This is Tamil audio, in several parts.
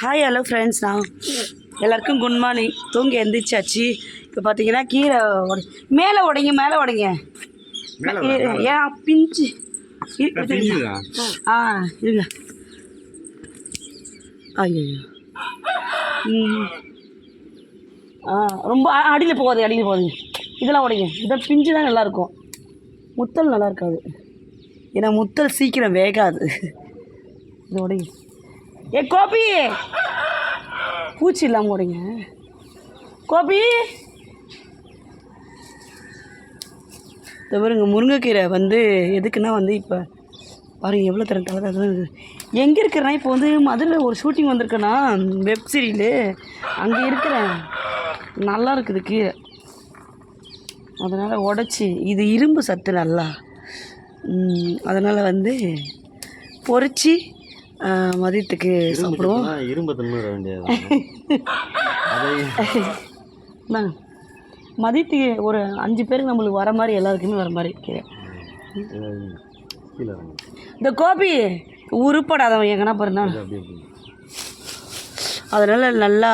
ஹாய் ஹலோ ஃப்ரெண்ட்ஸ் நான் எல்லாருக்கும் குட் மார்னிங் தூங்கி எந்திரிச்சாச்சு. இப்போ பார்த்தீங்கன்னா கீரை உடை மேலே உடைங்க மேலே உடைங்க ஏன் பிஞ்சு? ஆ இருங்க. ஐயோ. ம். ஆ ரொம்ப அடியில் போகாது அடியில் போகாதுங்க. இதெல்லாம் உடைங்க இதான் பிஞ்சு தான் நல்லாயிருக்கும் முத்தல் நல்லா இருக்காது ஏன்னா முத்தல் சீக்கிரம் வேகாது. இது உடைங்க ஏ கோபி! பூச்சி இல்லாமல் உடைங்க கோபி! இந்த பாருங்க முருங்கைக்கீரை வந்து எதுக்குன்னா வந்து இப்போ பாருங்க எவ்வளோ தரம் தலை இருக்குது எங்கே இருக்கிறேன்னா இப்போ வந்து மதுரையில் ஒரு ஷூட்டிங் வந்திருக்கேன்னா வெப் சீரியலு அங்கே இருக்கிறேன் நல்லா இருக்குது கீரை. அதனால் உடச்சி இது இரும்பு சத்து நல்லா. அதனால் வந்து பொறிச்சி மதியத்துக்கு சாப்பிடுவோம். இரும்பு வர வேண்டியது. இந்தாங்க. மதியத்துக்கு ஒரு அஞ்சு பேருக்கு நம்மளுக்கு வர மாதிரி எல்லாருக்குமே வர மாதிரி கீரை. இந்த கோபி உருப்படாதவன் எங்கன்னா போகுது. அதனால் நல்லா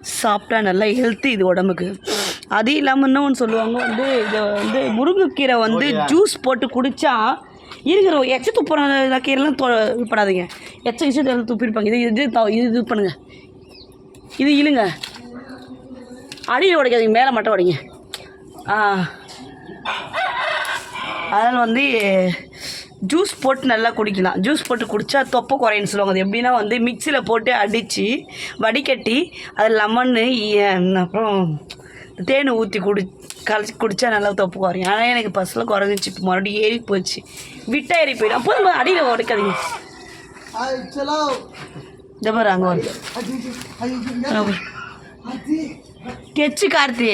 சாப்பிட்டா நல்லா ஹெல்த்தி இது உடம்புக்கு. அது இல்லாமல் இன்னொன்று சொல்லுவாங்க வந்து இதை வந்து முருங்கைக்கீரை வந்து ஜூஸ் போட்டு குடித்தா இருக்கிற எச்ச துப்புற கீரைலாம் தொ விற்படாதீங்க எச்ச விஷயத்தை எல்லாம் துப்பிருப்பாங்க. இது இது இது இது பண்ணுங்க. இது இழுங்க. அடியில் உடைக்காதீங்க மேலே மட்டும் உடைங்க. ஆ. அதனால் வந்து ஜூஸ் போட்டு நல்லா குடிக்கலாம். ஜூஸ் போட்டு குடித்தா தொப்பை குறையுன்னு சொல்லுவாங்க. அது எப்படின்னா வந்து மிக்சியில் போட்டு அடித்து வடிகட்டி அது லெமன்னு அப்புறம் தேன் ஊற்றி குடி கலச்சி குடித்தா நல்லா தொப்பை குறையும். ஆனால் எனக்கு பஸ்ஸில் குறைஞ்சிச்சு. இப்போ மறுபடியும் ஏறி போச்சு. விட்டா ஏறி போயிடும். அப்போ அடியில் உடைக்காதீங்க. இந்த பாரு அங்கே வந்து கெச்சு கார்த்தி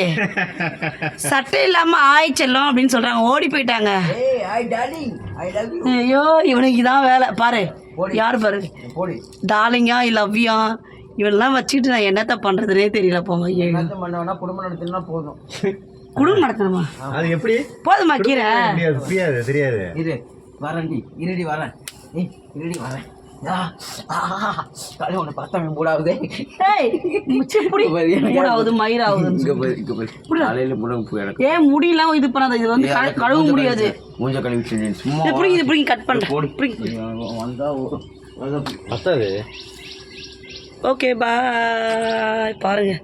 சட்டை இல்லாம ஆய் செல்லம் அப்படின்னு சொல்றாங்க. ஓடி போயிட்டாங்க. ஐயோ இவனுக்கு இதான் வேலை. பாரு. யார் பாரு? போடி. டார்லிங்கா லவ்யா இவனெல்லாம் வச்சுட்டு நான் என்னத்த பண்றதுனே தெரியல போங்க பண்ணவனா குடும்பம் நடத்தினா போதும். குடும்பம் நடத்தணுமா? அது எப்படி? போதுமா கீரை? தெரியாது தெரியாது. இரு வரேன்டி இருடி வரேன். ஏய் இருடி வரேன். காலை உன்னை பார்த்தா மூடாவுதே. மூடாவது எனக்கு. ஏன் முடியெல்லாம் இது பண்ணாத? இது வந்து கழு- கழுவ முடியாது. மூஞ்ச கழுவி சும்மா இது புரியுது புரியுங்க கட் போடி. ஒரு- வந்தா பத்தாது. ஓகே பாய் பாருங்கள்